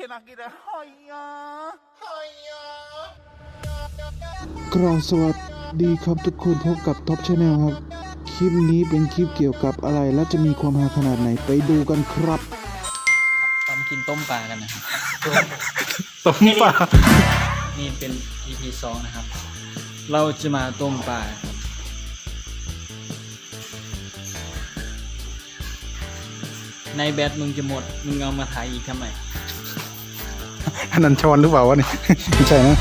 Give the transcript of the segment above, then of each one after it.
Can I get a hiya? Hiya. กราบสวัสดีครับทุกคนพบกับท็อปชาแนลครับ คลิปนี้เป็นคลิปเกี่ยวกับอะไรและจะมีความฮาขนาดไหนไปดูกันครับตอนกินต้มปลากันนะครับต้มปลา นี่เป็น EP สองนะครับ เราจะมาต้มปลาครับในแบตมึงจะหมด มึงเอามาถ่ายอีกทำไม อันนั้นช้อนหรือเปล่าวะนี่ ไม่ใช่นะ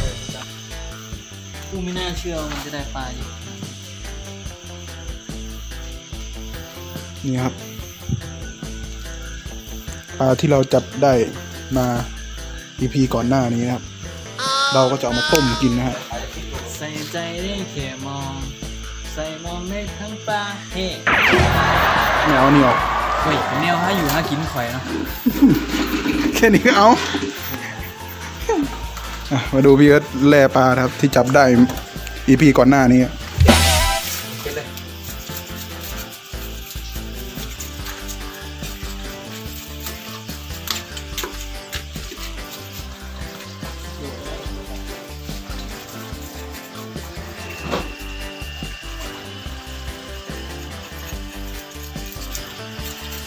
กูไม่น่าเชื่อว่ามันจะได้ปลาอยู่นี่ครับปลาที่เราจับได้มา EP ก่อนหน้านี้นะครับ เราก็จะเอามาต้มกินนะฮะใส่ใจได้แค่มอง ใส่มองได้ทั้งปลาเฮ้ไม่เอานี่ออกเฮ้ยแนวห้าอยู่ห้ากินข่อยเนาะ แค่นี้ก็เอาอะ มาดูพี่เอิร์ธแล่ปลาครับ ที่จับได้ EP ก่อนหน้านี้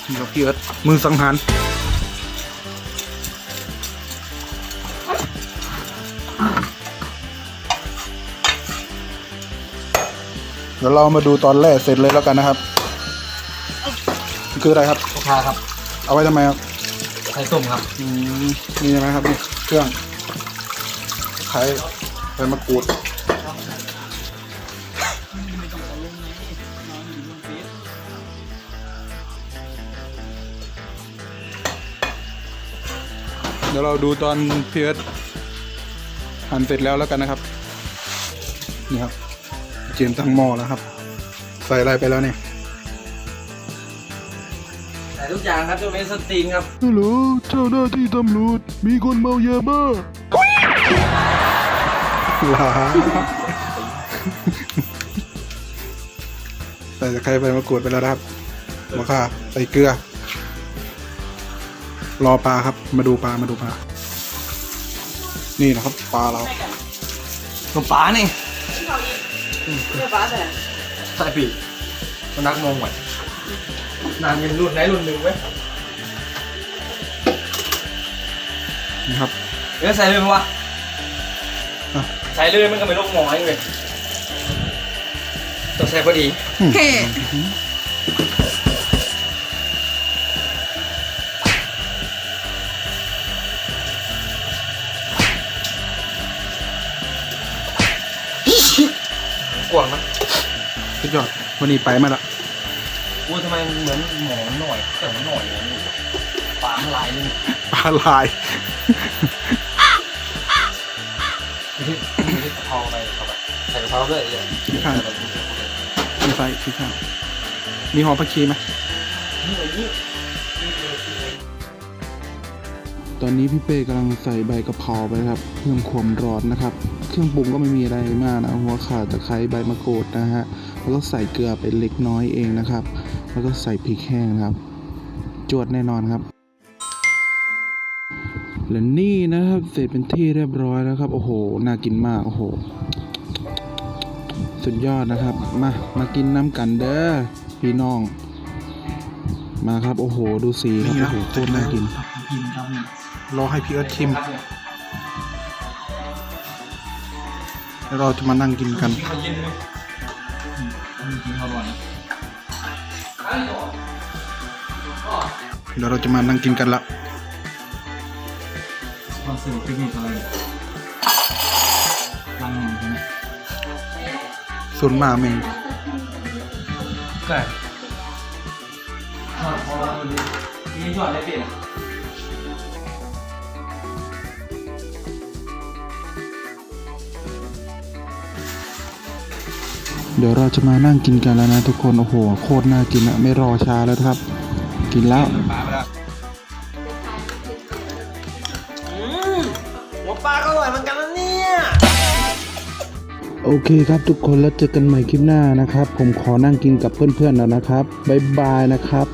นี่ครับพี่เอิร์ธมือสังหาร เดี๋ยวเรามาดูตอนแรกเสร็จเลยแล้วกันนะครับ คืออะไรครับ ลูกค้าครับเอาไว้ทำไมครับไข่ต้มครับอืมนี่ใช่ไหมครับนี่เครื่องไข่ใบมะกรูดเดี๋ยวเราดูตอนเพียรหั่นเสร็จแล้วแล้วกันนะครับ นี่ครับเจียมตั้งหม้อแล้วครับ ใส่อะไรไปแล้วเนี่ยใส่ทุกอย่างครับจะเป็นสตรีนครับฮัลโหลเจ้าหน้าที่ตำรวจมีคนเมายาบ้าลาใส่ตะไคร้ใบมะกรูดไปแล้วนะครับมะข่าใส่เกลือ รอปลาครับ มาดูปลามาดูปลา นี่นะครับ ปลาเราตัวปลานี่ ใส่ปีกมันนักงงไว้นานเป็นรุ่นไหนรุ่นหนึ่งไว้ยนี่ครับเดี๋ยวใส่เลยมั้ยวะอะใส่เลยมันก็ไม่ลงหมอเองเลยต้องใส่พอดี กว่างนะสุดยอดวันนี้ไปมาละกูทำไมมันเหมือนหมอหน่อยแต่มันหน่อยอย่างนี้ปลามันลายนึงปลาลายไม่ใช่ไม่ใช่กะเพราอะไรครับแบบใส่กะเพราด้วยเลยขี้ข้างมีไฟขี้ข้างมีหอมผักชีไหมนี่เลยนี่ ตอนนี้พี่เป้กำลังใส่ใบกะเพราไปครับ เพิ่มความร้อนนะครับ เครื่องปรุงก็ไม่มีอะไรมากนะหัวข่าตะไคร้ใบมะกรูดนะฮะแล้วก็ใส่เกลือไปเล็กน้อยเองนะครับ แล้วก็ใส่พริกแห้งครับ จวดแน่นอนครับและนี่นะครับเสร็จเป็นที่เรียบร้อยแล้วครับโอ้โหน่ากินมากโอ้โหสุดยอดนะครับ มามากินน้ำกันเด้อพี่น้อง มาครับโอ้โห ดูสีครับโอ้โหโคตรน่ากินกินครับ รอให้พี่เอิร์ธชิมแล้วเราจะมานั่งกินกันเย็นเลยกินอร่อยเดี๋ยวเราจะมานั่งกินกันละความสนุกเทคนิคอะไรลังใช่ไหมส่วนมากเมงก็ทอดพอวันนี้นี่ทอดได้เปลี่ยน เดี๋ยวเราจะมานั่งกินกันแล้วนะทุกคนโอ้โหโคตรน่ากินอะไม่รอช้าแล้วครับ กินแล้วปลาไปแล้วอืมหัวปลาก็อร่อยเหมือนกันนะเนี่ย โอเคครับทุกคนแล้วเจอกันใหม่คลิปหน้านะครับ ผมขอนั่งกินกับเพื่อนๆแล้วนะครับบ๊ายบายนะครับ